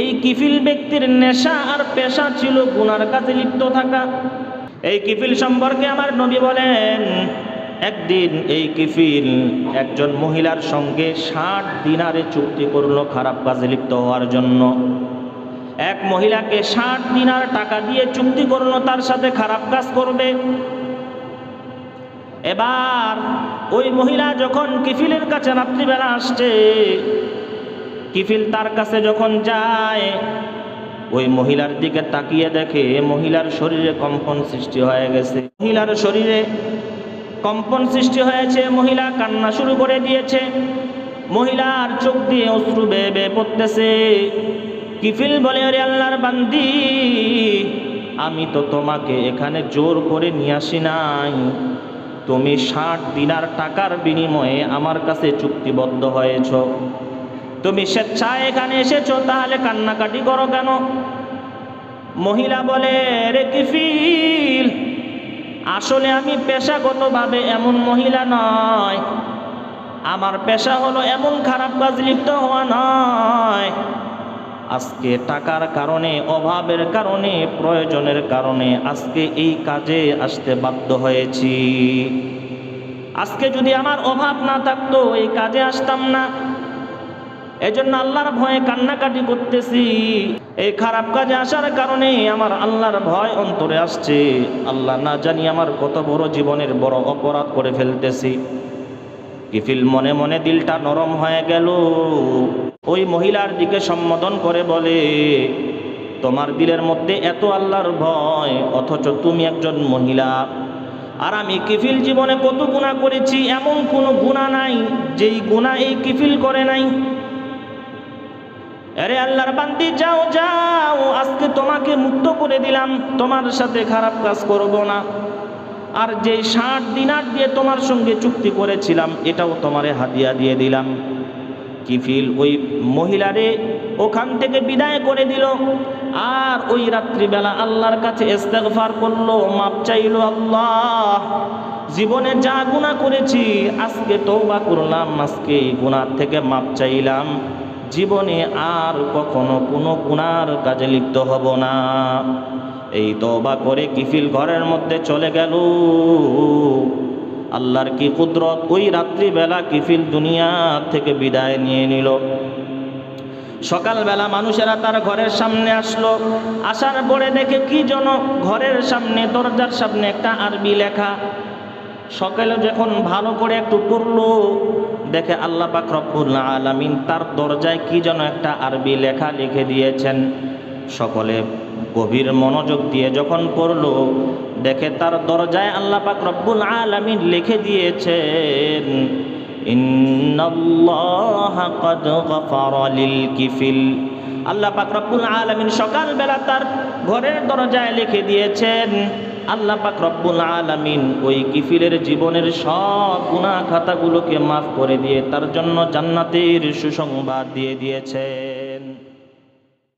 এই কিফিল ব্যক্তির নেশা আর পেশা ছিল গুনার কাছে লিপ্ত থাকা। এই কিফিল সম্পর্কে আমার নবী বলেন, একদিন এই কিফিল একজন মহিলার সঙ্গে ষাট দিনারে চুক্তি করল খারাপ কাজে লিপ্ত হওয়ার জন্য। এক মহিলাকে ষাট দিনার টাকা দিয়ে চুক্তি করল তার সাথে খারাপ কাজ করবে। এবার ওই মহিলা যখন কিফিলের কাছে রাত্রিবেলা আসছে, কিফিল তার কাছে যখন যায়, ওই মহিলার দিকে তাকিয়ে দেখে মহিলার শরীরে কম্পন সৃষ্টি হয়ে গেছে। মহিলার শরীরে কম্পন সৃষ্টি হয়েছে, মহিলা কান্না শুরু করে দিয়েছে। মহিলার চোখ দিয়ে অশ্রু বেয়ে বেয়ে পড়তেছে। কিফিল বলে আরে আল্লাহর বান্দি, আমি তো তোমাকে এখানে জোর করে নিয়ে আসি নাই। তুমি ষাট দিনার টাকার বিনিময়ে আমার কাছে চুক্তিবদ্ধ হয়েছ। তুমি স্বেচ্ছায় এখানে এসেছ, তাহলে কান্নাকাটি করো কেন? মহিলা বলে, রে কিফিল, আসলে আমি পেশাগতভাবে এমন মহিলা নয়। আমার পেশা হলো এমন খারাপ কাজ লিপ্ত হওয়া নয়। আজকে টাকার কারণে, অভাবের কারণে, প্রয়োজনের কারণে আজকে এই কাজে আসতে বাধ্য হয়েছি। আজকে যদি আমার অভাব না থাকতো, এই কাজে আসতাম না। এজন্য আল্লাহর ভয়ে কান্নাকাটি করতেছি। এই খারাপ কাজে আসার কারণে আমার আল্লাহর ভয় অন্তরে আসছে। আল্লাহ না জানি আমার কত বড় জীবনের বড় অপরাধ করে ফেলতেছি। কিফিল মনে মনে দিলটা নরম হয়ে গেল। ওই মহিলার দিকে সম্বোধন করে বলে, তোমার দিলের মধ্যে এত আল্লাহর ভয়, অথচ তুমি একজন মহিলা। আর আমি কিফিল জীবনে কত গুণা করেছি, এমন কোনো গুণা নাই, যেই গুণা এই কিফিল করে নাই। আরে আল্লাহর বান্দি, যাও যাও, আজকে তোমাকে মুক্ত করে দিলাম, তোমার সাথে খারাপ কাজ করব না। আর যে ষাট দিনার দিয়ে তোমার সঙ্গে চুক্তি করেছিলাম, এটাও তোমারে হাদিয়া দিয়ে দিলাম। কিফিল। ওই মহিলারে ওখান থেকে বিদায় করে দিল। আর ওই রাত্রিবেলা আল্লাহর কাছে ইস্তেগফার করল, মাপ চাইলো, আল্লাহ, জীবনে যা গুণা করেছি, আজকে তৌবা করলাম, আজকে এই গুণার থেকে মাপ চাইলাম। জীবনে আর কখনো কোনো গুণার কাজে লিপ্ত হব না। এই তবা করে কিফিল ঘরের মধ্যে চলে গেল। আল্লাহর কি কুদরত? ওই রাত্রিবেলা কিফিল দুনিয়া থেকে বিদায় নিয়ে নিল। সকালবেলা মানুষেরা তার ঘরের সামনে আসলো। আসার পরে দেখে কি যেন ঘরের সামনে, দরজার সামনে একটা আরবি লেখা। সকালে যখন ভালো করে একটু পড়ল, দেখে আল্লাহ পাক রব্বুল আলামিন তার দরজায় কি যেন একটা আরবি লেখা লিখে দিয়েছেন। সকলে গভীর মনোযোগ দিয়ে যখন পড়ল, দেখে তার দরজায় আল্লাহ পাক রব্বুল আলামিন লিখে দিয়েছেন আল্লাহ পাক রব্বুল আলামিন সকালবেলা তার ঘরের দরজায় লিখে দিয়েছেন, আল্লাহ পাক রব্বুল আলামিন ওই কিফিলের জীবনের সব গুনাহ খাতাগুলোকে মাফ করে দিয়ে তার জন্য জান্নাতের সুসংবাদ দিয়ে দিয়েছে।